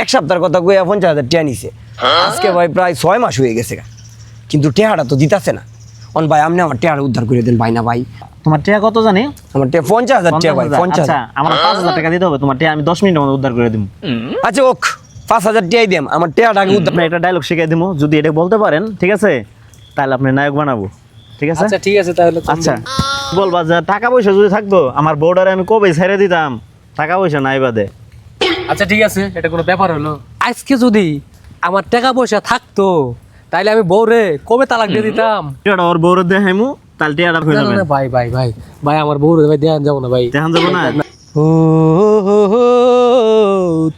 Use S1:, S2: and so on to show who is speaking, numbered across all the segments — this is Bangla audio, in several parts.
S1: এক সপ্তাহের কথা কইয়া পঞ্চাশ হাজার টিয়া নিছে। আজকে ভাই প্রায় ছয় মাস হয়ে গেছে কিন্তু টেহাটা তো দিতাছে না। অন ভাই আপনি আমার টেহাটা উদ্ধার করে দেন ভাই না ভাই।
S2: তোমার টিয়া কত জানি?
S1: আমার টেহা পঞ্চাশ হাজার টিয়া ভাই পঞ্চাশ
S2: আচ্ছা আমার পাঁচ হাজার টাকা দিতে হবে। তোমার টিয়া আমি দশ মিনিটের মধ্যে উদ্ধার করে দিব
S1: আচ্ছা ওক পাঁচ হাজার টিয়াই দেম আমার টেহাটাকে উদ্ধার
S2: আপনি একটা ডায়লগ শিখাই দিব যদি এটা বলতে পারেন ঠিক আছে? তাহলে আপনি নায়ক বানাবো। ঠিক আছে?
S3: আচ্ছা ঠিক আছে তাহলে
S2: আচ্ছা। বলবা যে টাকা পয়সা যদি থাকতো আমার বোর্ডারে আমি কবে ছেড়ে দিতাম? টাকা পয়সা নাই বাদে।
S3: আচ্ছা ঠিক আছে এটা কোনো ব্যাপার হলো। আজকে যদি আমার টাকা পয়সা থাকতো তাইলে আমি বউরে কবে তালাক দিয়ে দিতাম?
S2: টিয়াটা ওর বউরে দেখাইমু তাহলে টিয়াটা হয়ে যাবে।
S3: ভাই ভাই ভাই ভাই আমার বউরে ভাই দেখান যাব না ভাই।
S2: দেখান যাব না?
S3: ও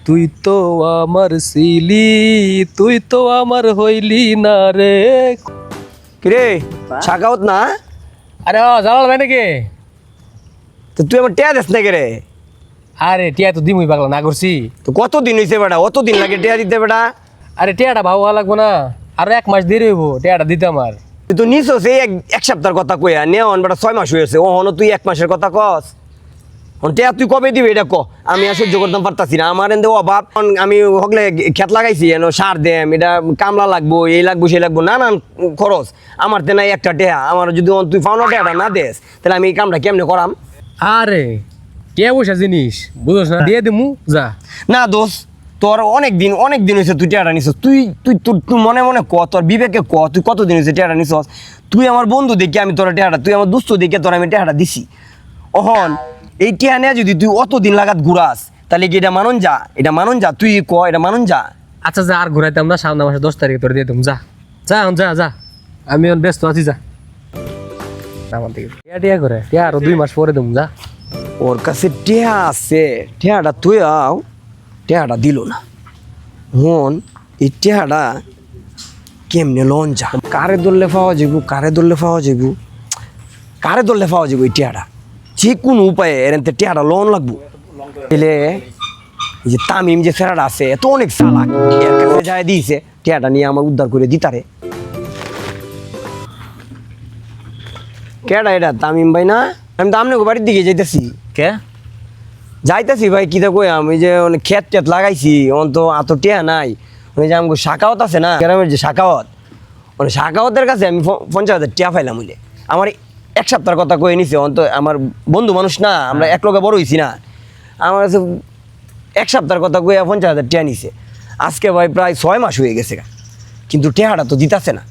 S3: তুই তো আমার সিলি তুই তো আমার হইলি না রে।
S1: কিরে শাকাওত না?
S3: আরে ও জানাল ভাই নাকি?
S1: তো তুই আমার টেয়া দেস না কে রে?
S3: আরে টিয়া তো দিমুই পাগলা না করছি।
S1: তো কত দিন হইছে বেটা? অত দিন লাগে টিয়া দিতে বেটা?
S3: আরে টিয়াটা হওয়া লাগবো না। আর এক মাস দেরি হইব টিয়াটা দিতে আমার।
S1: তুই তো নিছ সেই এক এক সপ্তাহের কথা কইয়া। নেওয়ান বেটা ছয় মাস হয়েছে ও হন তুই এক মাসের কথা কস। টেয়া তুই কবে দিবি এটা ক? আমি আর সহ্য করতাম পারতাছি না। আমার এনে অভাব আমি হকলে খেত লাগাইছি এনো সার দেম এটা কামলা লাগবো এই লাগবো সেই লাগবো নানান খরচ। আমার তে নাই একটা টেয়া। আমার যদি তুই ফাউনা টেয়াটা না দেস তাহলে আমি এই কামটা কেমনে করাম?
S3: আরে টিয়া পয়সা জিনিস? বুঝোস না? দিয়ে দিমু যা।
S1: না দোষ তোর অনেক দিন অনেক দিন হয়েছে তুই টেয়াটা নিছস। তুই তুই তোর তুই মনে মনে ক তোর বিবেকে ক তুই কত দিন হয়েছে টেয়াটা নিছস? তুই আমার বন্ধু দেখে আমি তোর টেয়াটা তুই আমার দুস্থ দেখে তোর আমি টেয়াটা দিছি। অহন এই টেয়া নেয়া যদি তুই অত দিন লাগাত ঘুরাস তাহলে কি এটা মানুন যা? এটা মানুন যা? তুই ক এটা মানুন যা?
S3: আচ্ছা যা আর ঘুরাইতাম না সামনে মাসে দশ তারিখে তোর দিয়ে দিম যা। যা এখন যা যা। আমি ব্যস্ত আছি যা। আমার দিকে টিয়া টিয়া করে টিয়া আরও দুই মাস পরে দিম যা।
S1: ওর কাছে টেয়া আছে। টেয়াটা তুই আও টেয়াটা দিল না। হন এই টেয়াটা কেমনে লন যা কারে দললে পাওয়া যাইব, কারে দললে পাওয়া যাইব? কারে দললে পাওয়া যাইব এই টেয়াটা যে কোনো উপায়ে এর টেয়াটা লোন লাগবো। এলে যে তামিম যে ফেরাটা আছে, এত অনেক চালাক, এর কাছে যায় দিয়েছে টেয়াটা নিয়ে আমার উদ্ধার করে দিতারে। কেডা এটা, তামিম ভাই না? আমি তো আপনাকে বাড়ির দিকে যাইতেছি।
S2: কে?
S1: যাইতেছি ভাই কি কই আমি যে অনেক ক্ষেত টেত লাগাইছি অন তো এত টিয়া নাই। ওই যে আমাকে শাখাওয়াত আছে না গ্রামের যে শাখাওয়াত মানে শাখাওয়াতের কাছে আমি পঞ্চাশ হাজার টিয়া পাইলাম বুঝলে আমার এক সপ্তাহের কথা কয়ে নিছে অন্ত আমার বন্ধু মানুষ না আমরা এক লোকে বড় হইছি না। আমার কাছে এক সপ্তাহের কথা কয়ে পঞ্চাশ হাজার টিয়া নিছে। আজকে ভাই প্রায় ছয় মাস হয়ে গেছে। কিন্তু টেহাটা তো দিতাছে না।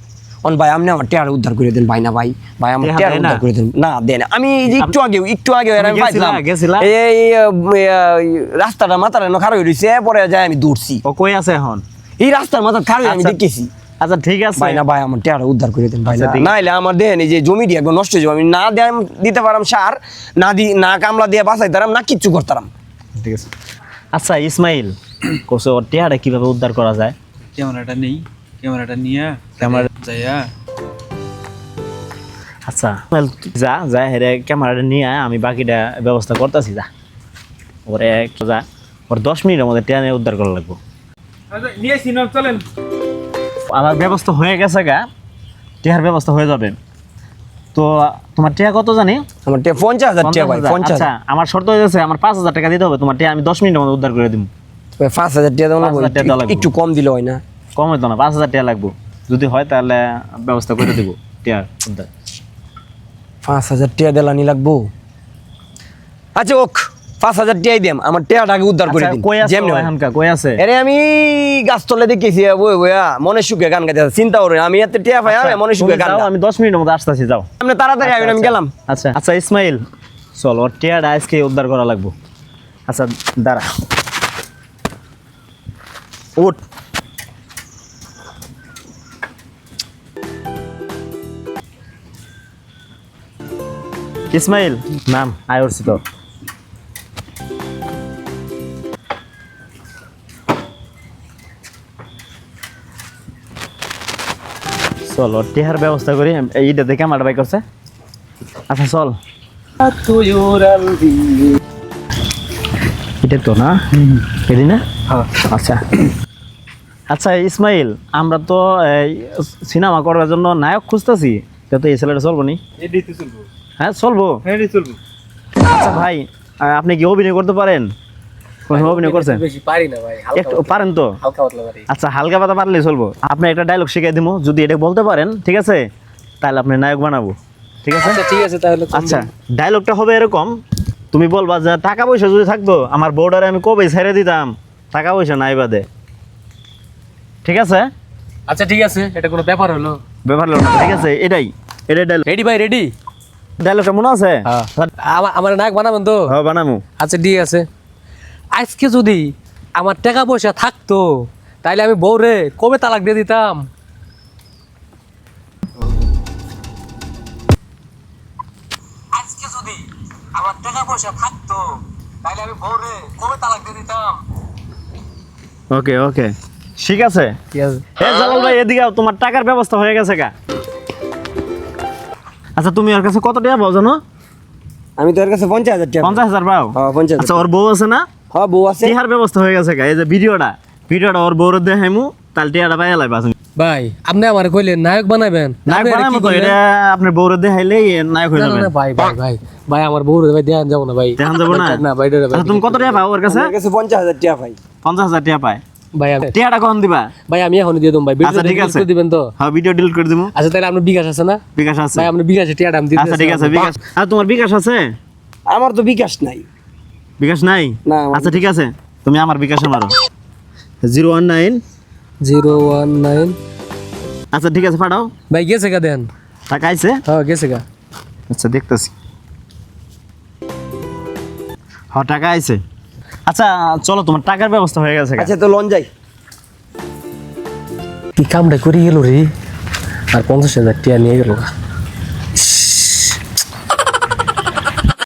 S1: অন ভাই আপনি আমার টেহাটা উদ্ধার করে দেন ভাই না ভাই। ভাই আমার
S2: দেয়
S1: উদ্ধার করে দেন। না দেন আমি এই যে একটু আগে একটু আগে
S2: তুমি
S1: আমি পাইছিলাম। এই রাস্তাটা মাথার খারাপ হয়ে রয়েছে পরে যাই আমি দৌড়ছি।
S2: ও কই আছে এখন?
S1: এই রাস্তার মাথা খারাপ আমি
S2: আচ্ছা,
S1: দেখেছি
S2: আচ্ছা ঠিক আছে।
S1: ভাই না ভাই আমার টেয়ারা উদ্ধার করে দেন ভাই
S2: আচ্ছা,
S1: না। নাইলে আমার দেহেন এই যে জমিটি একদম নষ্ট হয়ে যাবে। আমি না দেন দিতে পারাম সার না দি না কামলা দিয়ে বাঁচাইতারাম না কিচ্ছু করতাম
S2: ঠিক আছে। আচ্ছা ইসমাইল কোসে ওর টিয়াটা কীভাবে উদ্ধার করা যায়?
S4: ক্যামেরাটা নেই। ক্যামেরাটা নিয়ে
S2: ক্যামেরা
S4: যাইয়া।
S2: আচ্ছা যা যা হেরে ক্যামেরাটা নিয়ে আয়, আমি বাকিটা ব্যবস্থা করতেছি যা। ওরে যা। ওর দশ মিনিটের মধ্যে টিয়া উদ্ধার করা লাগবো।
S4: নিয়ে চলেন।
S2: আমার ব্যবস্থা হয়ে গেছে গা। টিয়ার ব্যবস্থা হয়ে যাবে। তো তোমার টিয়া কত জানি?
S1: আমার টিয়া পঞ্চাশ হাজার টিয়া ভাই পঞ্চাশ
S2: আচ্ছা আমার শর্ত হয়ে গেছে আমার পাঁচ হাজার টাকা দিতে হবে। তোমার টিয়া আমি দশ মিনিটের মধ্যে উদ্ধার করে দিব
S1: পাঁচ হাজার টিয়া দেওয়া লাগবে
S2: 5,000 টাকা
S1: একটু কম দিলে হয় না।
S2: কম হতো না পাঁচ হাজার টাকা লাগবো। যদি হয় তাহলে ব্যবস্থা করে দিব টিয়ার
S1: পাঁচ হাজার টিয়া দেলানি লাগবো। আচ্ছা ওক পাঁচ হাজার টিয়াই দেম আমার টিয়াটাকে উদ্ধার করে
S2: আচ্ছা,
S1: দিন।
S2: কই আছে
S1: যেমনি
S2: কই আছে?
S1: আরে আমি গাছতলে দেখেছি বই বইয়া মনে সুখে গান গাইতে। চিন্তা করে আমি এত টিয়া পাই আমি মনে সুখে
S2: আচ্ছা,
S1: গান
S2: আমি দশ মিনিটের মধ্যে আসতেছি যাও।
S1: আপনি তাড়াতাড়ি আইবেন আমি গেলাম।
S2: আচ্ছা আচ্ছা ইসমাইল চল ওর টিয়াটা আজকে উদ্ধার করা লাগবো। আচ্ছা দাঁড়া। উঠ। ইসমাইল নাম আয় উঠছি তো চল টিহার ব্যবস্থা করি এইটা দেখে আমার বাই করছে। আচ্ছা চল। এটা তো না? এটি না? আচ্ছা। আচ্ছা ইসমাইল আমরা তো সিনেমা করার জন্য নায়ক খুঁজতেছি। তো এই ছেলেটা চলবো নি? হ্যাঁ চলবো।
S4: হ্যাঁ চলবো।
S2: আচ্ছা ভাই আপনি কি অভিনয় করতে পারেন? অভিনয় করছেন? একটু পারেন তো? আচ্ছা হালকা পাতা পারলে চলবো। আপনি একটা ডায়লগ শিখিয়ে দিব যদি এটা বলতে পারেন ঠিক আছে? তাহলে আপনি নায়ক বানাবো ঠিক আছে?
S3: আচ্ছা ঠিক আছে তাহলে
S2: আচ্ছা ডায়লগটা হবে এরকম তুমি বলবা যে টাকা পয়সা যদি থাকতো আমার বর্ডারে আমি কবে ছেড়ে দিতাম? টাকা পয়সা নাই বাদে। ঠিক আছে?
S3: আচ্ছা ঠিক আছে। এটা কোনো ব্যাপার হলো।
S2: ব্যাপার হলো ঠিক আছে এটাই। এটাই ডায়লগ
S3: রেডি ভাই রেডি
S2: ডায়লগটা মনে আছে?
S3: আমার আমার নাক বানাবেন তো?
S2: হ্যাঁ বানামু।
S3: আচ্ছা ঠিক আছে। আজকে যদি আমার টাকা পয়সা থাকতো তাইলে আমি বউরে কবে তালাক দিয়ে দিতাম? আজকে যদি আমার টাকা পয়সা থাকতো তাইলে আমি বউরে কবে তালাক দিয়ে দিতাম?
S2: ওকে ওকে। ঠিক আছে? এ জালাল ভাই এদিকে তোমার টাকার ব্যবস্থা হয়ে গেছে কা আচ্ছা তুমি ওর কাছে কত টাকা পাও জানো?
S1: আমি তোর কাছে পঞ্চাশ হাজার টাকা
S2: পঞ্চাশ হাজার পাও?
S1: হ্যাঁ পঞ্চাশ
S2: আচ্ছা ওর বউ আছে না?
S1: হ্যাঁ বউ আছে।
S2: টিহার ব্যবস্থা হয়ে গেছে কা এই যে ভিডিওটা। ভিডিওটা ওর বউর দেখাইমু তাহলে টিহাটা পাই লাইবা
S3: ভাই আপনি আমার কইলেন নায়ক বানাবেন।
S2: নায়ক বানাবো
S3: কি
S2: তো এটা আপনার বউর দেখাইলেই নায়ক হয়ে যাবে।
S3: না, ভাই ভাই ভাই ভাই আমার বউরে ভাই দেখান যাব না ভাই।
S2: দেখান যাব না?
S3: না ভাই
S2: আচ্ছা তুমি কত টাকা পাও ওর কাছে?
S1: আমার কাছে পঞ্চাশ হাজার টাকা ভাই
S2: পঞ্চাশ হাজার টাকা পায়।
S3: ভাই
S2: টিহাটা কখন দিবা?
S3: ভাই আমি এখন দিয়ে দেবো ভাই।
S2: আচ্ছা, ঠিক আছে।
S3: দিবেন তো।
S2: হ্যাঁ ভিডিও ডিলিট করে দিবো
S3: আচ্ছা তাহলে আপনার বিকাশ আছে না?
S2: বিকাশ আছে।
S3: ভাই আপনি বিকাশে টিয়াটা আমি
S2: আচ্ছা ঠিক আছে বিকাশ। আর তোমার বিকাশ আছে?
S1: আমার তো বিকাশ নাই।
S2: বিকাশ নাই?
S1: না,
S2: আচ্ছা ঠিক আছে। তুমি আমার বিকাশে মারো। Zero one nine.
S3: Zero one nine.
S2: আচ্ছা ঠিক আছে পাঠাও।
S3: ভাই গেছে গা দেন।
S2: টাকা আইছে?
S3: হ্যাঁ গেছে গা।
S2: আচ্ছা দেখতেছি। হ্যাঁ টাকা আইছে। আচ্ছা চলো তোমার টাকার ব্যবস্থা হয়ে গেছে।
S1: আচ্ছা তো লন যাই।
S3: কি কামটা করি গেল রে? আর পঞ্চাশ হাজার টিয়া নিয়ে গেল